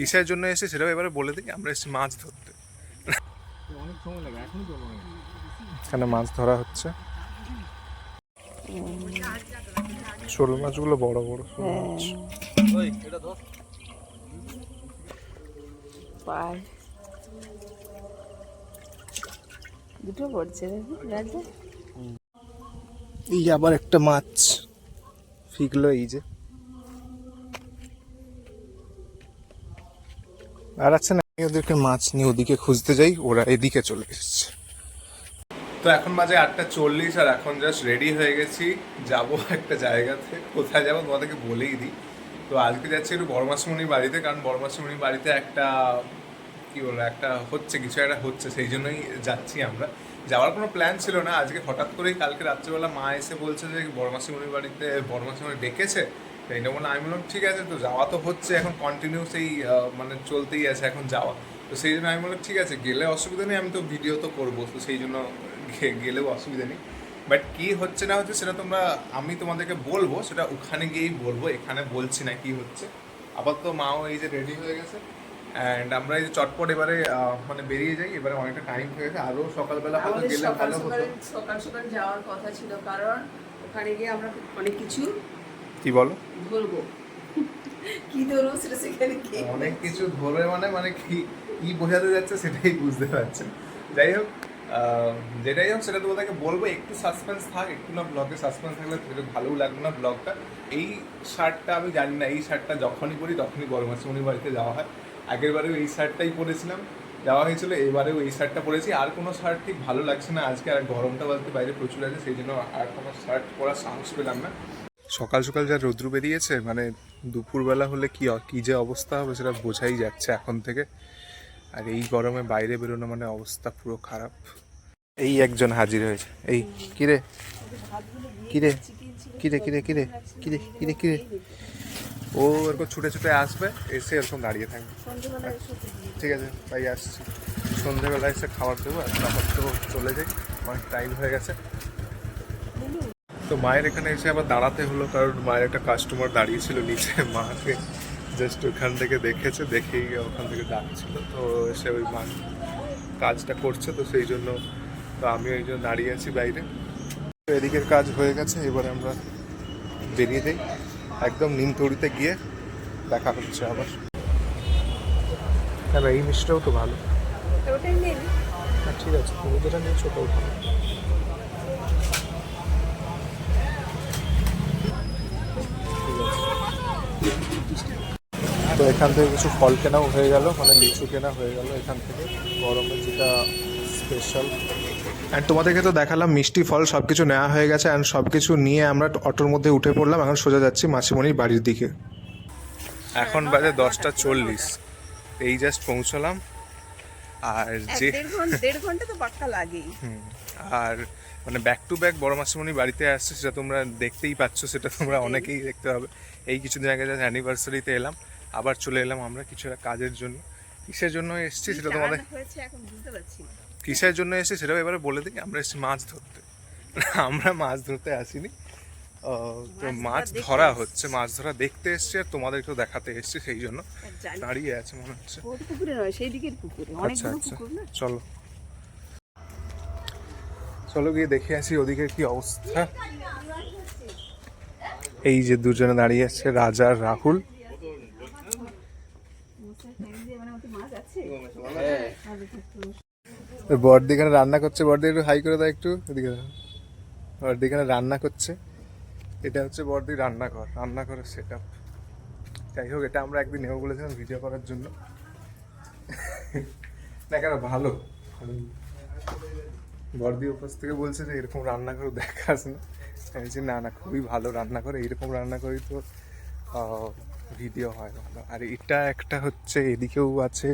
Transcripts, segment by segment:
কিসের জন্য এসে সেটাও এবারে বলে দিই আমরা এসেছি মাছ ধরতে। অনেক সময় লাগে এখনই তো হয় এখানে মাছ ধরা হচ্ছে। শোল মাছগুলো বড় বড় শোল মাছ। ওই এটা ধর। পায় দুটো পড়ছে এই আবার একটা মাছ। ফিগলো এই যে। আর আছে না, আমি ওদেরকে মাছ নিয়ে ওদিকে খুঁজতে যাই, ওরা এদিকে চলে এসেছে। তো এখন বাজে আটটা চল্লিশ, আর এখন জাস্ট রেডি হয়ে গেছি। যাব একটা জায়গাতে। কোথায় যাব তোমাদেরকে বলেই দিই। তো আজকে যাচ্ছি একটু বর্মাসমণির বাড়িতে, কারণ বর্মাসমণির বাড়িতে একটা, কি বলব, একটা হচ্ছে, কিছু একটা হচ্ছে, সেই জন্যই যাচ্ছি আমরা। যাওয়ার কোনো প্ল্যান ছিল না। আজকে হঠাৎ করেই কালকে রাত্রেবেলা মা এসে বলছে যে বর্মাসিমণির বাড়িতে বর্মাসিমণি ডেকেছে। তো এই বলে আমি বললাম ঠিক আছে তো যাওয়া তো হচ্ছে এখন কন্টিনিউ সেই মানে চলতেই আছে এখন যাওয়া। তো সেই জন্য আমি বললাম ঠিক আছে গেলে অসুবিধা নেই আমি তো ভিডিও তো করব। তো সেই জন্য গেলেও অসুবিধা নেই। বাট কি হচ্ছে না হচ্ছে সেটা তোমরা আমি তোমাদেরকে বলব সেটা ওখানে গিয়েই বলব এখানে বলছি না কি হচ্ছে। আপাতত মাও এই যে রেডি হয়ে গেছে। অ্যান্ড আমরা এই যে চটপট এবারে মানে বেরিয়ে যাই এবারে অনেকটা টাইম হয়ে গেছে। আরও সকালবেলা হয়তো গেলে ভালো হতো। সকাল সকাল যাওয়ার কথা ছিল কারণ ওখানে গিয়ে আমরা অনেক কিছু কি বলো? ধরবো। কি ধরবো সেটা সেখানে অনেক কিছু ধরে মানে মানে কি কি বোঝাতে যাচ্ছে সেটাই বুঝতে পারছেন যাই হোক যেটাই হোক সেটা তোমাদেরকে বলব একটু সাসপেন্স থাক একটু না ব্লগে সাসপেন্স থাকলে সেটা ভালোও লাগবে না ব্লগটা এই শার্টটা আমি জানি না এই শার্টটা যখনই পরি তখনই গরমাসমণির বাড়িতে যাওয়া হয়। আগের বারেও এই শার্টটাই পরেছিলাম যাওয়া হয়েছিল এবারেও এই শার্টটা পরেছি। আর কোনো শার্ট ঠিক ভালো লাগছে না আজকে আর গরমটা বলতে বাইরে প্রচুর আছে সেই জন্য আর কোনো শার্ট পরার সাহস পেলাম না। সকাল সকাল যা রৌদ্র বেরিয়েছে মানে দুপুরবেলা হলে কি কি যে অবস্থা হবে সেটা বোঝাই যাচ্ছে এখন থেকে। আর এই গরমে বাইরে বেরোনো মানে অবস্থা পুরো খারাপ। এই একজন হাজির হয়েছে। এই কিরে কিরে কিরে কিরে কিরে কিরে কিরে কিরে ও এরকম ছুটে ছুটে আসবে, এসে এরকম দাঁড়িয়ে থাকবে। ঠিক আছে, তাই আসছি। সন্ধেবেলা এসে খাবার দেবো আর তারপর তো চলে যাই। অনেক টাইম হয়ে গেছে। তো মায়ের এখানে এসে আবার দাঁড়াতে হলো কারণ মায়ের একটা কাস্টমার দাঁড়িয়েছিল নিচে। মাকে জাস্ট ওখান থেকে দেখেছে দেখেই ওখান থেকে ডাকছিল। তো এসে ওই মা কাজটা করছে তো সেই জন্য তো আমি ওই জন্য দাঁড়িয়ে আছি বাইরে। তো এদিকের কাজ হয়ে গেছে এবারে আমরা বেরিয়ে যাই একদম নিমতড়িতে গিয়ে দেখা হচ্ছে আবার। এই মিষ্টিটাও তো ভালো। হ্যাঁ ঠিক আছে তুমি যেটা নিয়েছো ওটাও ভালো। এখান থেকে কিছু ফল কেনাও হয়ে গেল মানে লিচু কেনা হয়ে গেল এখান থেকে। গরমের যেটা স্পেশাল অ্যান্ড তোমাদেরকে তো দেখালাম মিষ্টি ফল সব কিছু নেওয়া হয়ে গেছে অ্যান্ড সব কিছু নিয়ে আমরা অটোর মধ্যে উঠে পড়লাম এখন সোজা যাচ্ছি মাসিমণির বাড়ির দিকে। এখন বাজে দশটা চল্লিশ। এই জাস্ট পৌঁছলাম। আর যে দেড় ঘণ্টা তো পাক্কা লাগেই। হুম, আর মানে ব্যাক টু ব্যাক বড় মাসিমণি বাড়িতে আসছে সেটা তোমরা দেখতেই পাচ্ছ সেটা তোমরা অনেকেই দেখতে পাবে। এই কিছুদিন আগে জাস্ট অ্যানিভার্সারিতে এলাম। আবার চলে এলাম আমরা কিছু একটা কাজের জন্য। কিসের জন্য এসেছি সেটা তোমাদের কিসের জন্য এসেছি সেটাও এবারে বলে দিই আমরা এসেছি মাছ ধরতে। আমরা মাছ ধরতে আসিনি। তো মাছ ধরা। হচ্ছে মাছ ধরা দেখতে এসছে আর তোমাদেরকেও দেখাতে এসছি সেই জন্য। দাঁড়িয়ে আছে মনে হচ্ছে। আচ্ছা আচ্ছা। চলো। চলো গিয়ে দেখে আসি ওদিকে কি অবস্থা। এই যে দুজনে দাঁড়িয়ে আছে রাজা আর রাহুল। বর্দি এখানে রান্না করছে। বর্দি একটু হাই করে দাও একটু, এদিকে। বর্দি এখানে রান্না করছে। এটা হচ্ছে বর্দি রান্নাঘর। রান্নাঘরের সেট আপ যাই হোক, এটা আমরা একদিন নেব বলেছিলাম ভিডিও করার জন্য। না, কেন? ভালো। বর্দি উপর থেকে বলছে যে, এরকম রান্নাঘর দেখাস না। আমি বলছি, না না, খুবই ভালো রান্না করে এরকম রান্না করেই তো ভিডিও হয় ভালো। আর এটা একটা হচ্ছে, এদিকেও আছে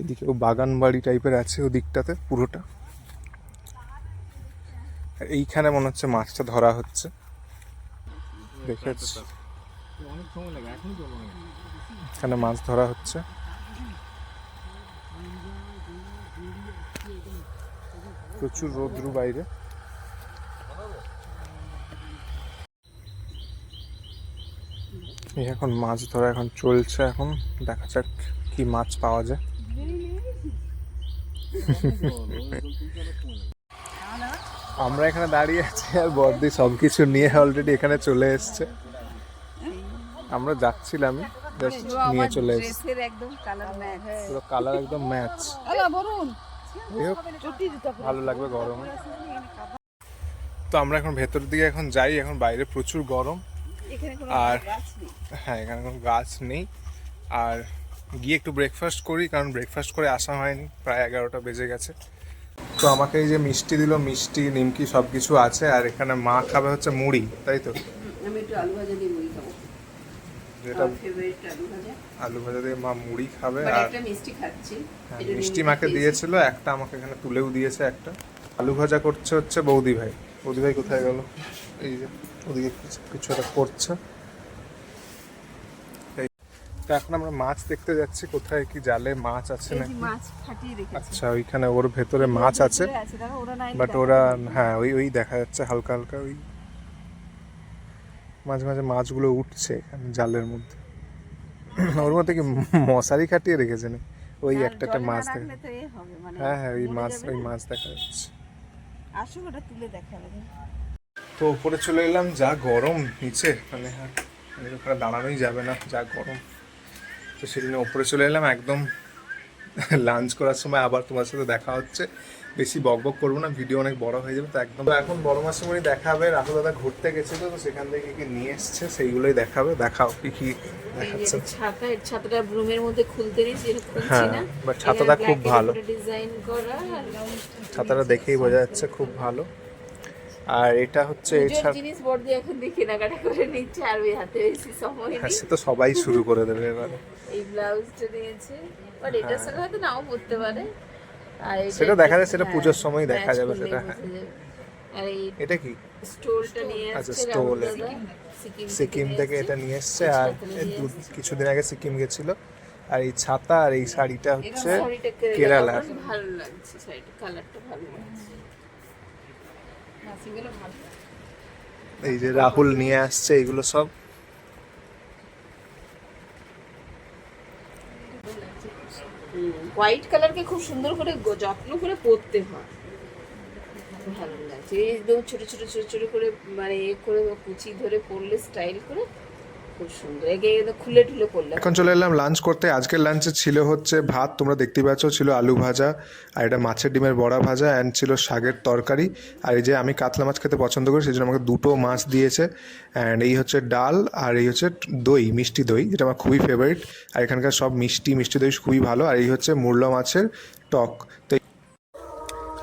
এদিকেও বাগান বাড়ি টাইপের আছে ওদিকটাতে পুরোটা। আর এইখানে মনে হচ্ছে মাছটা ধরা হচ্ছে। দেখেছি হয়। এখানে মাছ ধরা হচ্ছে। প্রচুর রোদ্রু বাইরে। এই এখন মাছ ধরা এখন চলছে এখন। দেখা যাক কি মাছ পাওয়া যায়। আমরা এখানে দাঁড়িয়ে আছি আর বর্দি সব কিছু নিয়ে অলরেডি এখানে চলে এসছে। আমরা যাচ্ছিলাম জাস্ট নিয়ে চলে এসছে। পুরো কালার একদম ম্যাচ ভালো লাগবে গরমে। তো আমরা এখন ভেতরের দিকে এখন যাই এখন বাইরে প্রচুর গরম। আর- হ্যাঁ এখানে কোনো গাছ নেই। আর গিয়ে একটু ব্রেকফাস্ট করি কারণ ব্রেকফাস্ট করে আসা হয়নি প্রায় এগারোটা বেজে গেছে। তো আমাকে এই যে মিষ্টি দিল মিষ্টি নিমকি সব কিছু আছে আর এখানে মা খাবে হচ্ছে মুড়ি তাই তো? আমি একটু আলু ভাজা দিয়ে মুড়ি খাব। যেটা আলু ভাজা। দিয়ে মা মুড়ি খাবে আর মিষ্টি খাচ্ছি। হ্যাঁ, মিষ্টি মাকে দিয়েছি। দিয়েছিল একটা আমাকে এখানে তুলেও দিয়েছে একটা। আলু ভাজা করছে হচ্ছে বৌদি ভাই। বৌদি ভাই কোথায় গেল? এই যে ওদিকে কিছু- একটা করছে। তো এখন আমরা মাছ দেখতে যাচ্ছি কোথায় কি জালে মাছ আছে নাকি? মাছ ফাটিয়ে রেখেছি। আচ্ছা ওইখানে ওর ভেতরে মাছ আছে বাট ওরা হ্যাঁ ওই ওই দেখা যাচ্ছে হালকা হালকা ওই মাঝে মাঝে মাছগুলো উঠছে এখানে জালের মধ্যে। ওর মধ্যে কি মশারি খাটিয়ে রেখেছে না ওই একটা একটা মাছ দেখা মানে হ্যাঁ হ্যাঁ ওই মাছ ওই মাছ দেখা যাচ্ছে। আসো ওটা তুলে দেখাবে। তো উপরে চলে এলাম যা গরম নিচে মানে আর মানে দাঁড়ানোই যাবে না যা গরম। তো সেদিন ওপরে চলে এলাম একদম লাঞ্চ করার সময় আবার তোমার সাথে দেখা হচ্ছে। বেশি বক বক করব না ভিডিও অনেক বড় হয়ে যাবে তো একদম। এখন বড় মাসে মনে দেখাবে রাহুল দাদা ঘুরতে গেছিল তো সেখান থেকে কি নিয়ে এসছে সেইগুলোই দেখাবে দেখাও কি কি দেখাচ্ছে। ছাতা ছাতাটা রুমের মধ্যে খুলতে হ্যাঁ, but ছাতাটা খুব ভালো। ডিজাইন করা ছাতাটা দেখেই বোঝা যাচ্ছে খুব ভালো। আর এটা হচ্ছে এছাড়া জিনিস বর্দি এখন কেনাকাটা করে নিচ্ছে আর ওই হাতে বেশি সময় হ্যাঁ নেই। সে তো সবাই শুরু করে দেবে এবারে। এই ব্লাউজটা নিয়েছে বাট এটার সঙ্গে হয়তো নাও পড়তে পারে। আর হ্যাঁ। সেটা দেখা যায়, সেটা হ্যাঁ, পুজোর সময়ই দেখা যাবে সেটা, আর এটা কি? স্টোলটা নিয়ে আচ্ছা। দাদা, সিকিম। থেকে এটা নিয়ে এসছে আর কিছুদিন আগে সিকিম গেছিল আর এই ছাতা আর এই শাড়িটা হচ্ছে কেরালা কেরালার। ভালো লাগছে শাড়িটা কালারটা ভালো লাগছে। এই যে রাহুল নিয়ে আসছে এগুলো সব। হোয়াইট কালারকে খুব সুন্দর করে যত্ন করে পরতে হয়। ভালো লাগছে এই ছোট ছোট ছোট ছোট করে মানে এ করে কুচি ধরে পড়লে স্টাইল করে এখন চলে এলাম লাঞ্চ করতে। আজকের লাঞ্চে ছিল হচ্ছে ভাত, তোমরা দেখতে পাচ্ছ, ছিল আলু ভাজা আর এটা মাছের ডিমের বড়া ভাজা অ্যান্ড ছিল শাকের তরকারি। আর এই যে আমি কাতলা মাছ খেতে পছন্দ করি সেই জন্য আমাকে দুটো মাছ দিয়েছে। অ্যান্ড এই হচ্ছে ডাল আর এই হচ্ছে দই, মিষ্টি দই, যেটা আমার খুবই ফেভারিট আর এখানকার সব মিষ্টি মিষ্টি দই খুবই ভালো। আর এই হচ্ছে মূল্য মাছের টক। তো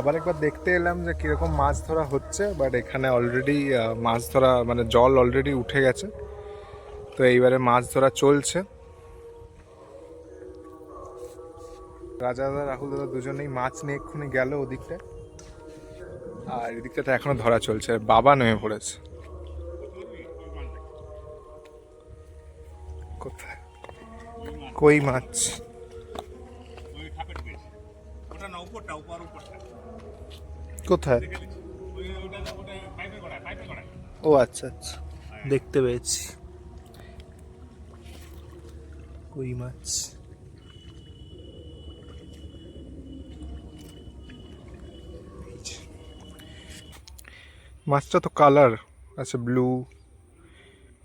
আবার একবার দেখতে এলাম যে কীরকম মাছ ধরা হচ্ছে বাট এখানে অলরেডি মাছ ধরা মানে জল অলরেডি উঠে গেছে। তো এইবারে মাছ ধরা চলছে। রাজা দাদা, রাহুল দাদা দুজনেই মাছ নিয়ে এক্ষুনি গেল ওদিকটা আর এদিকটাতে এখনও ধরা চলছে বাবা নেমে পড়েছে। কোথায়? কই মাছ? কোথায়? ও আচ্ছা আচ্ছা। দেখতে পেয়েছি। কই মাছ। মাছটা তো কালার আছে ব্লু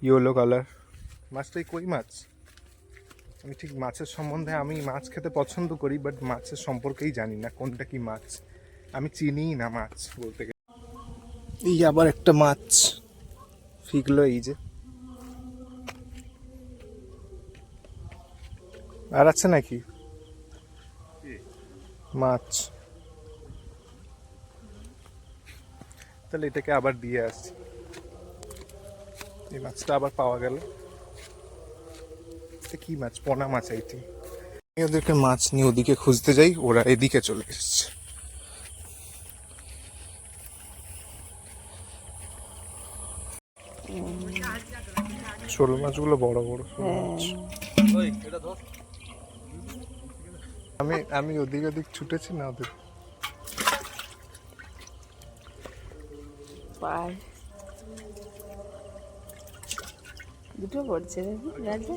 ইয়েলো কালার মাছটাই কই মাছ আমি ঠিক মাছের সম্বন্ধে আমি মাছ খেতে পছন্দ করি বাট মাছের সম্পর্কেই জানি না কোনটা কি মাছ। আমি চিনিই না মাছ বলতে গেলে। এই আবার একটা মাছ। ফিকলো এই যে। আর আছে নাকি? মাছ। তাহলে এটাকে আবার দিয়ে আসছি এই মাছটা আবার পাওয়া গেল। কি মাছ? পোনা মাছ এইটি আমি ওদেরকে মাছ নিয়ে ওদিকে খুঁজতে যাই ওরা এদিকে চলে এসেছে। শোল মাছগুলো বড় বড় শোল মাছ। ধর। আমি আমি ওদিক ওদিক ছুটেছি না ওদের পায়। দুটো পড়ছে রাজা?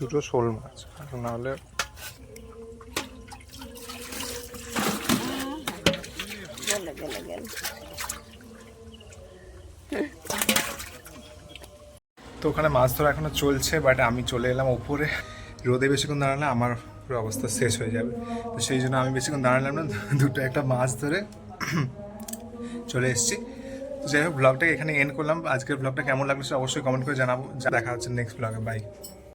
দুটো শোল মাছ আর নাহলে গেল গেল গেল। তো ওখানে মাছ ধরা এখনও চলছে বাট আমি চলে এলাম ওপরে। রোদে বেশিক্ষণ দাঁড়ালে আমার পুরো অবস্থা শেষ হয়ে যাবে। তো সেই জন্য আমি বেশিক্ষণ দাঁড়ালাম না দুটো একটা মাছ ধরে চলে এসেছি। তো যাই হোক ব্লগটাকে এখানে এন্ড করলাম। আজকের ব্লগটা কেমন লাগল অবশ্যই কমেন্ট করে জানাব। দেখা হচ্ছে নেক্সট ব্লগে বাই